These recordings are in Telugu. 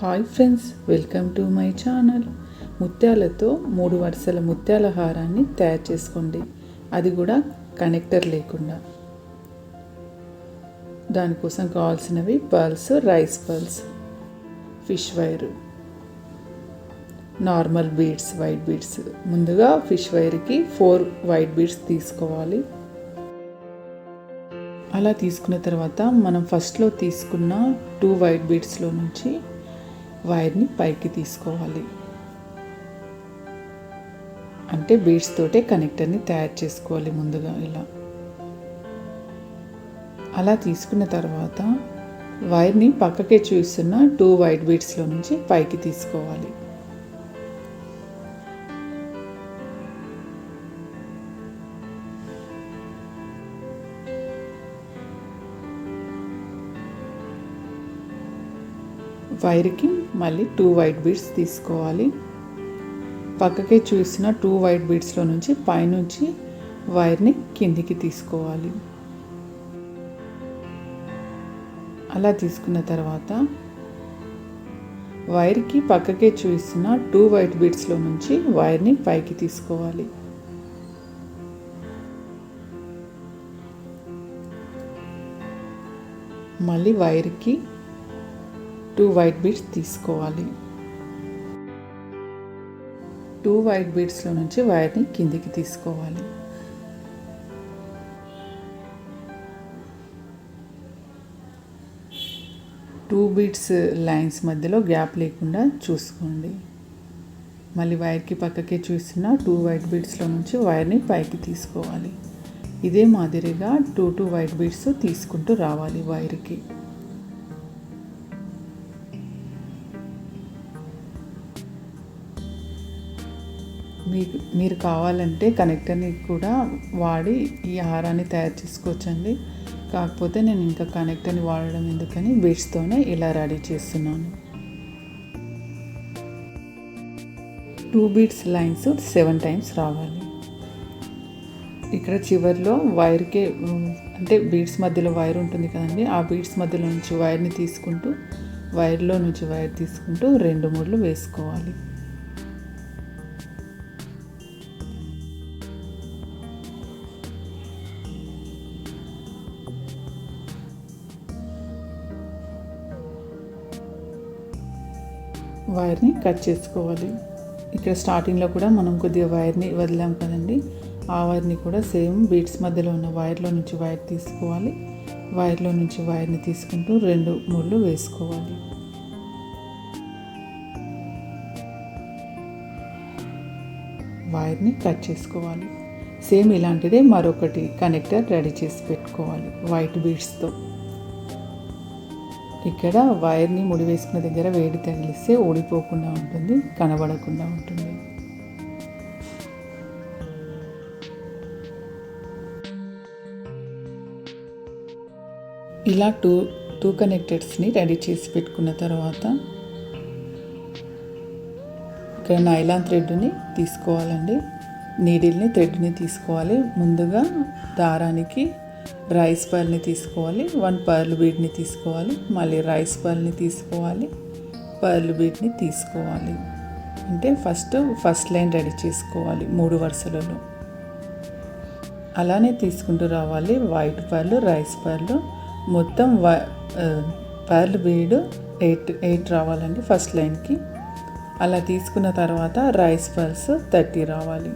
Hi friends welcome to my channel. ముత్యాలతో మూడు వరుసల ముత్యాల హారాన్ని తయారు చేసుకోండి. అది కూడా కనెక్టర్ లేకుండా. దానికోసం కావాల్సినవి pearls rice pearls fish wire normal beads white beads. ముందుగా ఫిష్ వైర్కి ఫోర్ వైట్ బీడ్స్ తీసుకోవాలి. అలా తీసుకున్న తర్వాత మనం ఫస్ట్లో తీసుకున్న టూ వైట్ బీడ్స్లో నుంచి వైర్ని పైకి తీసుకోవాలి. అంటే బీడ్స్ తోటే కనెక్టర్ని తయారు చేసుకోవాలి ముందుగా ఇలా. అలా తీసుకున్న తర్వాత వైర్ని పక్కకే చూస్తున్న టూ వైట్ బీడ్స్లో నుంచి పైకి తీసుకోవాలి. వైర్కి మళ్ళీ టూ వైట్ బీడ్స్ తీసుకోవాలి. పక్కకే చూసిన టూ వైట్ బీడ్స్లో నుంచి పైనుంచి వైర్ని కిందికి తీసుకోవాలి. అలా తీసుకున్న తర్వాత వైర్కి పక్కకే చూసిన టూ వైట్ బీడ్స్లో నుంచి వైర్ని పైకి తీసుకోవాలి. మళ్ళీ వైర్కి టూ వైట్ బీడ్స్ తీసుకోవాలి. టూ వైట్ బీడ్స్లో నుంచి వైర్ని కిందికి తీసుకోవాలి. టూ బీడ్స్ లైన్స్ మధ్యలో గ్యాప్ లేకుండా చూసుకోండి. మళ్ళీ వైర్కి పక్కకి చూసిన టూ వైట్ బీడ్స్లో నుంచి వైర్ని పైకి తీసుకోవాలి. ఇదే మాదిరిగా టూ టూ వైట్ బీడ్స్ తీసుకుంటూ రావాలి వైర్కి. మీకు మీరు కావాలంటే కనెక్టర్ని కూడా వాడి ఈ హారాన్ని తయారు చేసుకోవచ్చండి. కాకపోతే నేను ఇంకా కనెక్టర్ని వాడడం ఎందుకని బీడ్స్తోనే ఇలా రెడీ చేస్తున్నాను. Two beads lines seven times రావాలి. ఇక్కడ చివరిలో వైర్కే అంటే బీడ్స్ మధ్యలో వైర్ ఉంటుంది కదండి ఆ బీడ్స్ మధ్యలో నుంచి వైర్ని తీసుకుంటూ వైర్లో నుంచి వైర్ తీసుకుంటూ రెండు మూడులు వేసుకోవాలి. వైర్ని కట్ చేసుకోవాలి. ఇక్కడ స్టార్టింగ్లో కూడా మనం కొద్దిగా వైర్ని వదిలాం కదండి. ఆ వైర్ని కూడా సేమ్ బీట్స్ మధ్యలో ఉన్న వైర్లో నుంచి వైర్ తీసుకోవాలి. వైర్లో నుంచి వైర్ని తీసుకుంటూ రెండు ముళ్ళు వేసుకోవాలి. వైర్ని కట్ చేసుకోవాలి. సేమ్ ఇలాంటిదే మరొకటి కనెక్టర్ రెడీ చేసి పెట్టుకోవాలి. వైట్ బీడ్స్తో ఇక్కడ వైర్ని ముడి వేసుకున్న దగ్గర వేడి తగిలిస్తే ఓడిపోకుండా ఉంటుంది కనబడకుండా ఉంటుంది. ఇలా టూ టూ కనెక్టర్స్ని రెడీ చేసి పెట్టుకున్న తర్వాత ఇక్కడ నైలాన్ థ్రెడ్ని తీసుకోవాలండి. నీడిల్ని థ్రెడ్ని తీసుకోవాలి. ముందుగా దారానికి రైస్ పర్ల్ని తీసుకోవాలి వన్ పర్ల్ బీడ్ని తీసుకోవాలి మళ్ళీ రైస్ పర్ల్ని తీసుకోవాలి పర్ల్ బీడ్ని తీసుకోవాలి. అంటే ఫస్ట్ ఫస్ట్ లైన్ రెడీ చేసుకోవాలి మూడు వరుసలలో. అలానే తీసుకుంటూ రావాలి వైట్ పర్లు రైస్ పర్లు. మొత్తం పర్ల్ బీడ్ ఎయిట్ ఎయిట్ రావాలండి ఫస్ట్ లైన్కి. అలా తీసుకున్న తర్వాత రైస్ పర్ల్స్ థర్టీ రావాలి.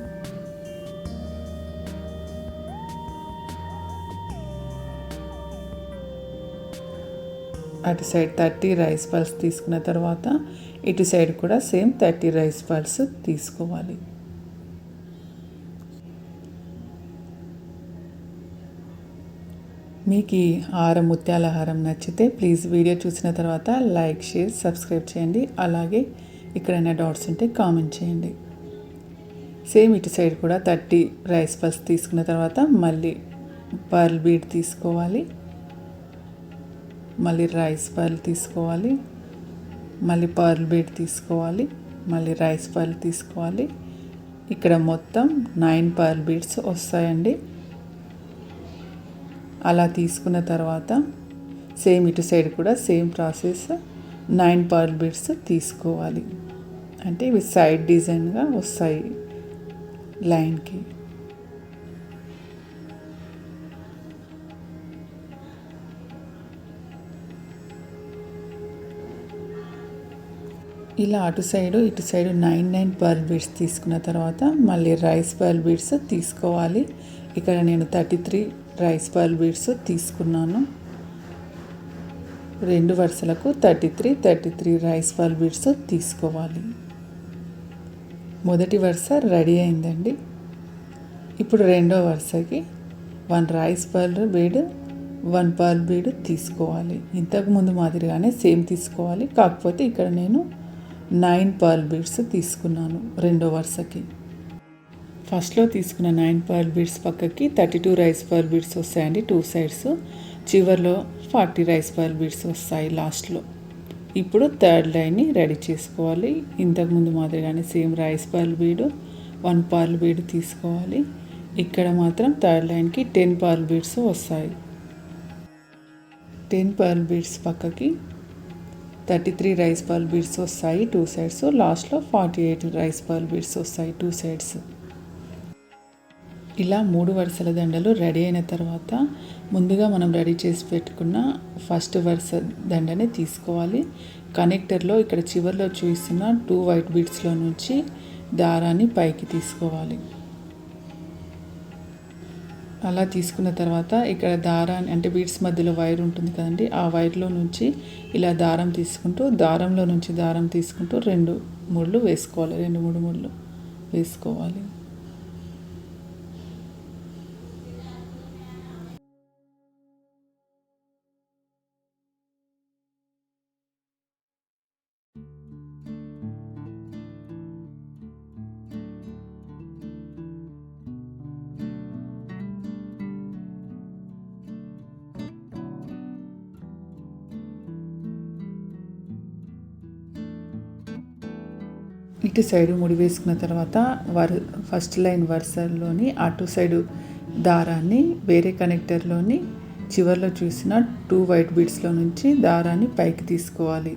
అటు సైడ్ థర్టీ రైస్ పల్స్ తీసుకున్న తర్వాత ఇటు సైడ్ కూడా సేమ్ థర్టీ రైస్ పల్స్ తీసుకోవాలి. మీకు ఈ హారం ముత్యాల హారం నచ్చితే ప్లీజ్ వీడియో చూసిన తర్వాత లైక్ షేర్ సబ్స్క్రైబ్ చేయండి. అలాగే ఎక్కడైనా డౌట్స్ ఉంటే కామెంట్ చేయండి. సేమ్ ఇటు సైడ్ కూడా థర్టీ రైస్ పల్స్ తీసుకున్న తర్వాత మళ్ళీ పర్ల్ బీడ్ తీసుకోవాలి. మళ్ళీ రైస్ పర్ల్ తీసుకోవాలి. మళ్ళీ పర్ల్ బీడ్ తీసుకోవాలి. మళ్ళీ రైస్ పర్ల్ తీసుకోవాలి. ఇక్కడ మొత్తం నైన్ పర్ల్ బీడ్స్ వస్తాయండి. అలా తీసుకున్న తర్వాత సేమ్ ఇటు సైడ్ కూడా same process nine pearl beads తీసుకోవాలి. అంటే ఇవి సైడ్ డిజైన్గా వస్తాయి లైన్కి. ఇలా అటు సైడు ఇటు side nine nine pearl beads తీసుకున్న తర్వాత మళ్ళీ రైస్ పర్ల్ బీడ్స్ తీసుకోవాలి. ఇక్కడ నేను thirty three rice pearl beads తీసుకున్నాను. రెండు వరుసలకు thirty three thirty three rice pearl beads తీసుకోవాలి. మొదటి వరుస రెడీ అయిందండి. ఇప్పుడు రెండో వరుసకి one rice pearl bead one pearl bead తీసుకోవాలి. ఇంతకుముందు మాదిరిగానే సేమ్ తీసుకోవాలి. కాకపోతే ఇక్కడ నేను నైన్ పర్ల్ బీడ్స్ తీసుకున్నాను రెండో వరుసకి. ఫస్ట్లో తీసుకున్న నైన్ పర్ల్ బీడ్స్ పక్కకి thirty two rice pearl beads వస్తాయండి టూ సైడ్స్. చివర్లో ఫార్టీ రైస్ పర్ల్ బీడ్స్ వస్తాయి లాస్ట్లో. ఇప్పుడు థర్డ్ లైన్ని రెడీ చేసుకోవాలి. ఇంతకుముందు మాదిరిగానే same rice pearl bead one pearl bead తీసుకోవాలి. ఇక్కడ మాత్రం థర్డ్ లైన్కి టెన్ పర్ల్ బీడ్స్ వస్తాయి. టెన్ పర్ల్ బీడ్స్ పక్కకి thirty three rice pearl beads వస్తాయి టూ సైడ్స్. లాస్ట్లో forty eight rice pearl beads వస్తాయి టూ సైడ్స్. ఇలా మూడు వరుసల దండలు రెడీ అయిన తర్వాత ముందుగా మనం రెడీ చేసి పెట్టుకున్న ఫస్ట్ వరుస దండని తీసుకోవాలి. కనెక్టర్లో ఇక్కడ చివరిలో చూస్తున్న టూ వైట్ బీడ్స్లో నుంచి దారాన్ని పైకి తీసుకోవాలి. అలా తీసుకున్న తర్వాత ఇక్కడ దారాన్ని అంటే బీడ్స్ మధ్యలో వైర్ ఉంటుంది కదండి ఆ వైర్లో నుంచి ఇలా దారం తీసుకుంటూ దారంలో నుంచి దారం తీసుకుంటూ రెండు ముళ్ళు వేసుకోవాలి రెండు మూడు ముళ్ళు వేసుకోవాలి. ఇటు సైడు ముడి వేసుకున్న తర్వాత వర్ ఫస్ట్ లైన్ వరుసలోని అటు సైడు దారాన్ని వేరే కనెక్టర్లోని చివరిలో చూసిన టూ వైట్ బీడ్స్లో నుంచి దారాన్ని పైకి తీసుకోవాలి.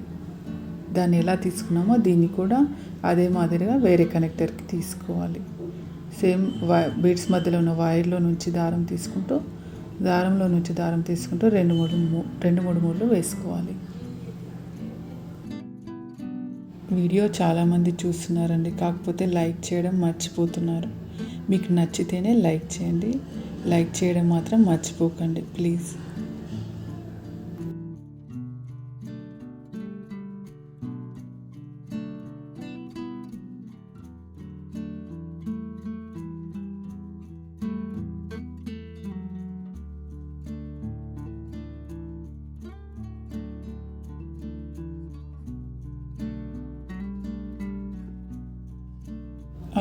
దాన్ని ఎలా తీసుకున్నామో దీన్ని కూడా అదే మాదిరిగా వేరే కనెక్టర్కి తీసుకోవాలి. సేమ్ వై బీడ్స్ మధ్యలో ఉన్న వైర్లో నుంచి దారం తీసుకుంటూ దారంలో నుంచి దారం తీసుకుంటూ రెండు మూడు రెండు మూడు మూడు వేసుకోవాలి. వీడియో చాలామంది చూస్తున్నారండి. కాకపోతే లైక్ చేయడం మర్చిపోతున్నారు. మీకు నచ్చితేనే లైక్ చేయండి. లైక్ చేయడం మాత్రం మర్చిపోకండి. ప్లీజ్.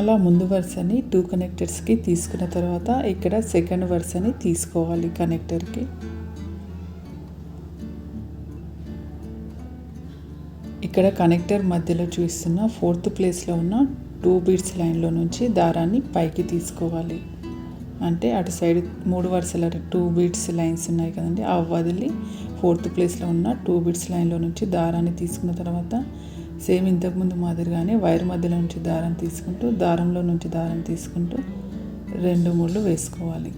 అలా ముందు వరుసని టూ కనెక్టర్స్కి తీసుకున్న తర్వాత ఇక్కడ సెకండ్ వరుసని తీసుకోవాలి కనెక్టర్కి ఇక్కడ కనెక్టర్ మధ్యలో చూస్తున్న ఫోర్త్ ప్లేస్లో ఉన్న టూ బీడ్స్ లైన్లో నుంచి దారాన్ని పైకి తీసుకోవాలి. అంటే అటు సైడ్ మూడు వరుసల టూ బీడ్స్ లైన్స్ ఉన్నాయి కదండి ఆ వదిలి ఫోర్త్ ప్లేస్లో ఉన్న టూ బీడ్స్ లైన్లో నుంచి దారాన్ని తీసుకున్న తర్వాత సేమ్ ఇంతకుముందు మాదిరిగానే వైర్ మధ్యలో నుంచి దారం తీసుకుంటూ దారంలో నుంచి దారం తీసుకుంటూ రెండు ముళ్ళు వేసుకోవాలి.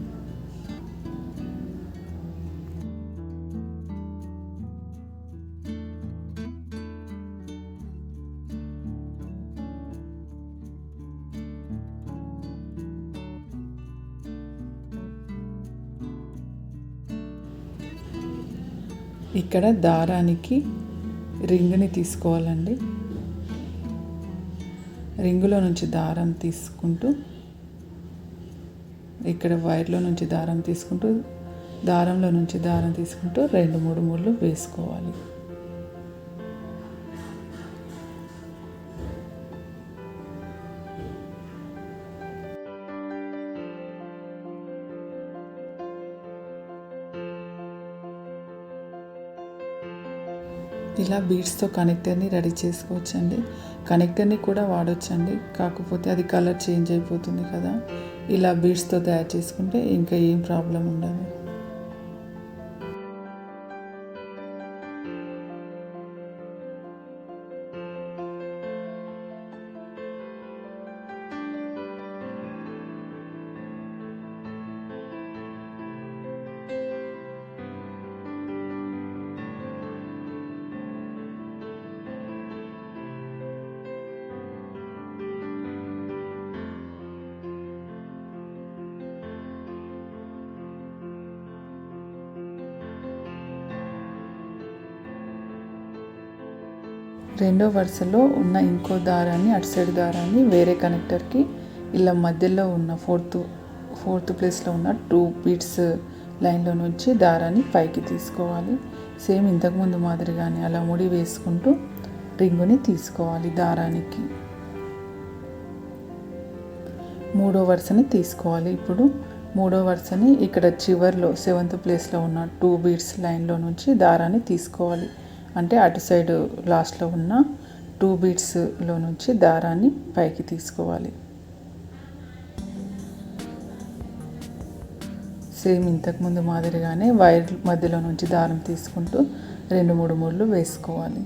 ఇక్కడ దారానికి రింగ్ని తీసుకోవాలండి. రింగులో నుంచి దారం తీసుకుంటూ ఇక్కడ వైర్లో నుంచి దారం తీసుకుంటూ దారంలో నుంచి దారం తీసుకుంటూ రెండు మూడు ముళ్ళు వేసుకోవాలి. ఇలా బీడ్స్తో కనెక్టర్ని రెడీ చేసుకోవచ్చండి. కనెక్టర్ని కూడా వాడొచ్చండి. కాకపోతే అది కలర్ చేంజ్ అయిపోతుంది కదా. ఇలా బీడ్స్తో తయారు చేసుకుంటే ఇంకా ఏం ప్రాబ్లం ఉండదు. రెండో వరుసలో ఉన్న ఇంకో దారాన్ని అటు సైడ్ దారాన్ని వేరే కనెక్టర్కి ఇలా మధ్యలో ఉన్న ఫోర్త్ ఫోర్త్ ప్లేస్లో ఉన్న టూ బీట్స్ లైన్లో నుంచి దారాన్ని పైకి తీసుకోవాలి. సేమ్ ఇంతకుముందు మాదిరిగానే అలా ముడి వేసుకుంటూ రింగుని తీసుకోవాలి దారానికి. మూడో వరుసని తీసుకోవాలి. ఇప్పుడు మూడో వరుసని ఇక్కడ చివర్లో సెవెంత్ ప్లేస్లో ఉన్న టూ బీట్స్ లైన్లో నుంచి దారాన్ని తీసుకోవాలి. అంటే అటు సైడ్ లాస్ట్లో ఉన్న టూ బీట్స్లో నుంచి దారాన్ని పైకి తీసుకోవాలి. సేమ్ ఇంతకుముందు మాదిరిగానే వైర్ మధ్యలో నుంచి దారం తీసుకుంటూ రెండు మూడు ముళ్ళు వేసుకోవాలి.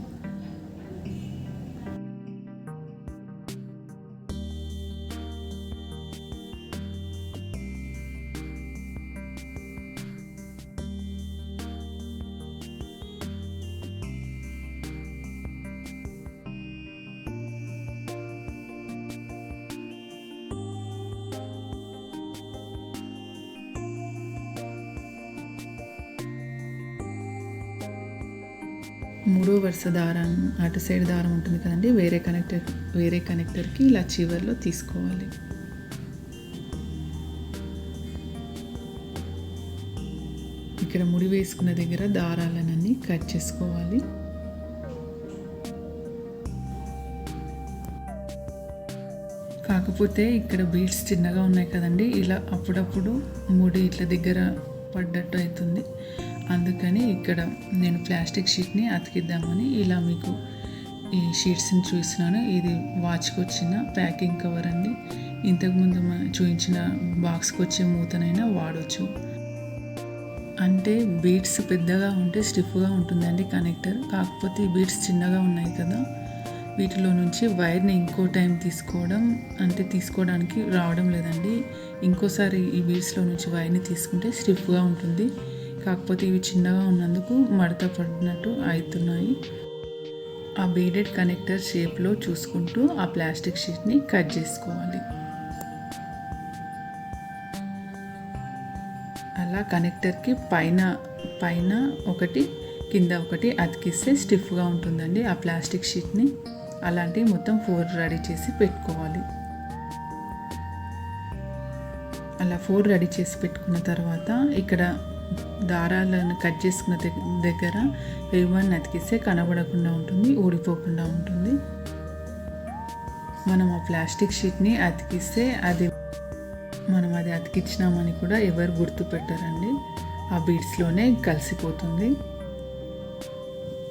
మూడో వరుస దారం అటు సైడ్ దారం ఉంటుంది కదండి వేరే కనెక్టర్ వేరే కనెక్టర్కి ఇలా చివర్లో తీసుకోవాలి. ఇక్కడ ముడి వేసుకున్న దగ్గర దారాలనన్నీ కట్ చేసుకోవాలి. కాకపోతే ఇక్కడ బీడ్స్ చిన్నగా ఉన్నాయి కదండి ఇలా అప్పుడప్పుడు ముడి ఇట్లా దగ్గర పడ్డట్టు అవుతుంది. అందుకని ఇక్కడ నేను ప్లాస్టిక్ షీట్ని అతికిద్దామని ఇలా మీకు ఈ షీట్స్ని చూస్తున్నాను ఇది వాచ్కి వచ్చిన ప్యాకింగ్ కవర్ అండి. ఇంతకుముందు చూపించిన బాక్స్కి వచ్చే మూతనైనా వాడవచ్చు అంటే బీట్స్ పెద్దగా ఉంటే స్టిఫ్గా ఉంటుందండి కనెక్టర్. కాకపోతే ఈ చిన్నగా ఉన్నాయి కదా. వీటిలో నుంచి వైర్ని ఇంకో టైం తీసుకోవడం అంటే తీసుకోవడానికి రావడం లేదండి. ఇంకోసారి ఈ బీట్స్లో నుంచి వైర్ని తీసుకుంటే స్టిఫ్గా ఉంటుంది. కాకపోతే ఇవి చిన్నగా ఉన్నందుకు మడత పడినట్టు అవుతున్నాయి ఆ బీడెడ్ కనెక్టర్ షేప్లో చూసుకుంటూ ఆ ప్లాస్టిక్ షీట్ని కట్ చేసుకోవాలి. అలా కనెక్టర్కి పైన పైన ఒకటి కింద ఒకటి అతికిస్తే స్టిఫ్గా ఉంటుందండి ఆ ప్లాస్టిక్ షీట్ని. అలాంటివి మొత్తం ఫోర్ రెడీ చేసి పెట్టుకోవాలి. అలా ఫోర్ రెడీ చేసి పెట్టుకున్న తర్వాత ఇక్కడ దారాలను కట్ చేసుకున్న దగ్గర వేవాన్ని అతికిస్తే కనబడకుండా ఉంటుంది ఊడిపోకుండా ఉంటుంది. మనం ఆ ప్లాస్టిక్ షీట్ని అతికిస్తే అది మనం అది అతికించినామని కూడా ఎవరు గుర్తుపెట్టారండి. ఆ బీడ్స్లోనే కలిసిపోతుంది.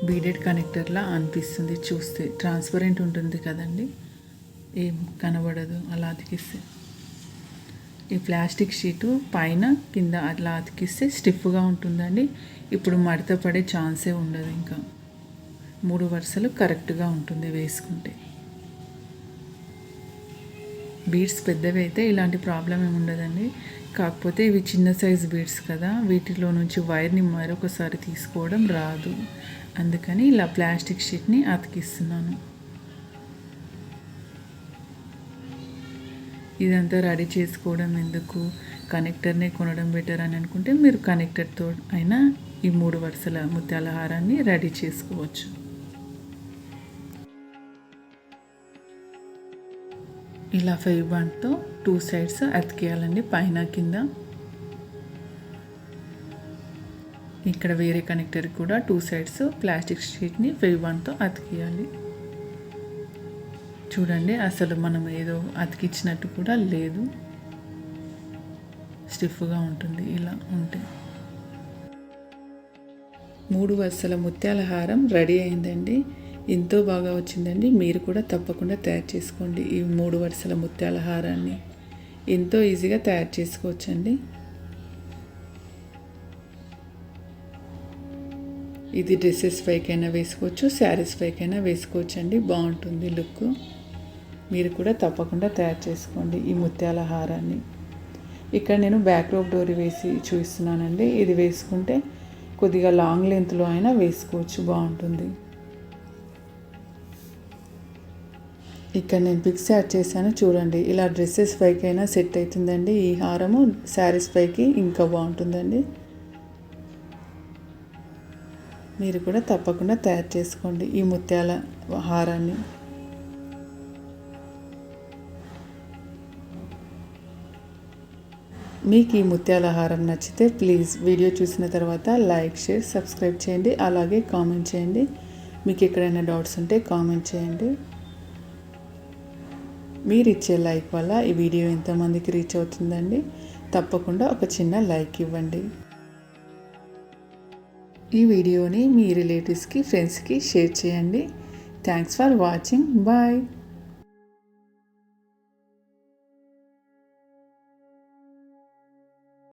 బీడెడ్ కనెక్టర్లా అనిపిస్తుంది చూస్తే. ట్రాన్స్పరెంట్ ఉంటుంది కదండి. ఏం కనబడదు అలా అతికిస్తే. ఈ ప్లాస్టిక్ షీటు పైన కింద అట్లా అతికిస్తే స్టిఫ్గా ఉంటుందండి. ఇప్పుడు మడత పడే ఛాన్సే ఉండదు ఇంకా. మూడు వరుసలు కరెక్ట్గా ఉంటుంది వేసుకుంటే. బీడ్స్ పెద్దవి అయితే ఇలాంటి ప్రాబ్లం ఏమి ఉండదండి. కాకపోతే ఇవి చిన్న సైజ్ బీడ్స్ కదా వీటిలో నుంచి వైర్ని మరొకసారి తీసుకోవడం రాదు. అందుకని ఇలా ప్లాస్టిక్ షీట్ని అతికిస్తున్నాను. ఇదంతా రెడీ చేసుకోవడం ఎందుకు? కనెక్టర్నే కొనడం బెటర్ అని అనుకుంటే మీరు కనెక్టర్తో అయినా ఈ మూడు వరుసల ముత్యాల హారాన్ని రెడీ చేసుకోవచ్చు. ఇలా ఫైవ్ బాండ్తో టూ సైడ్స్ అతికేయాలండి పైన కింద. ఇక్కడ వేరే కనెక్టర్ కూడా టూ సైడ్స్ ప్లాస్టిక్ షీట్ని ఫైవ్ బాండ్తో అతికేయాలి. చూడండి అసలు మనం ఏదో అతికిచ్చినట్టు కూడా లేదు. స్టిఫ్గా ఉంటుంది ఇలా ఉంటే. మూడు వరుసల ముత్యాల హారం రెడీ అయిందండి. ఎంతో బాగా వచ్చిందండి. మీరు కూడా తప్పకుండా తయారు చేసుకోండి ఈ మూడు వరుసల ముత్యాల హారాన్ని. ఎంతో ఈజీగా తయారు చేసుకోవచ్చండి. ఇది డ్రెస్సెస్ పైకైనా వేసుకోవచ్చు శారీస్ పైకైనా వేసుకోవచ్చండి. బాగుంటుంది లుక్. మీరు కూడా తప్పకుండా తయారు చేసుకోండి ఈ ముత్యాల హారాన్ని. ఇక్కడ నేను బ్యాక్ రోప్ డోరీ వేసి చూపిస్తున్నానండి. ఇది వేసుకుంటే కొద్దిగా లాంగ్ లెంత్లో అయినా వేసుకోవచ్చు బాగుంటుంది. ఇక్కడ నేను పిక్స్ యాడ్ చేశాను చూడండి. ఇలా డ్రెస్సెస్ పైకి అయినా సెట్ అవుతుందండి ఈ హారము. శారీస్ పైకి ఇంకా బాగుంటుందండి. మీరు కూడా తప్పకుండా తయారు చేసుకోండి ఈ ముత్యాల హారాన్ని. మీకు ఈ ముత్యాల హారం నచ్చితే ప్లీజ్ వీడియో చూసిన తర్వాత లైక్ షేర్ సబ్స్క్రైబ్ చేయండి. అలాగే కామెంట్ చేయండి. మీకు ఎక్కడైనా డౌట్స్ ఉంటే కామెంట్ చేయండి. మీరు ఇచ్చే లైక్ వల్ల ఈ వీడియో ఎంతమందికి రీచ్ అవుతుందండి? తప్పకుండా ఒక చిన్న లైక్ ఇవ్వండి. ఈ వీడియోని మీ రిలేటివ్స్కి ఫ్రెండ్స్కి షేర్ చేయండి. Thanks for watching. బాయ్.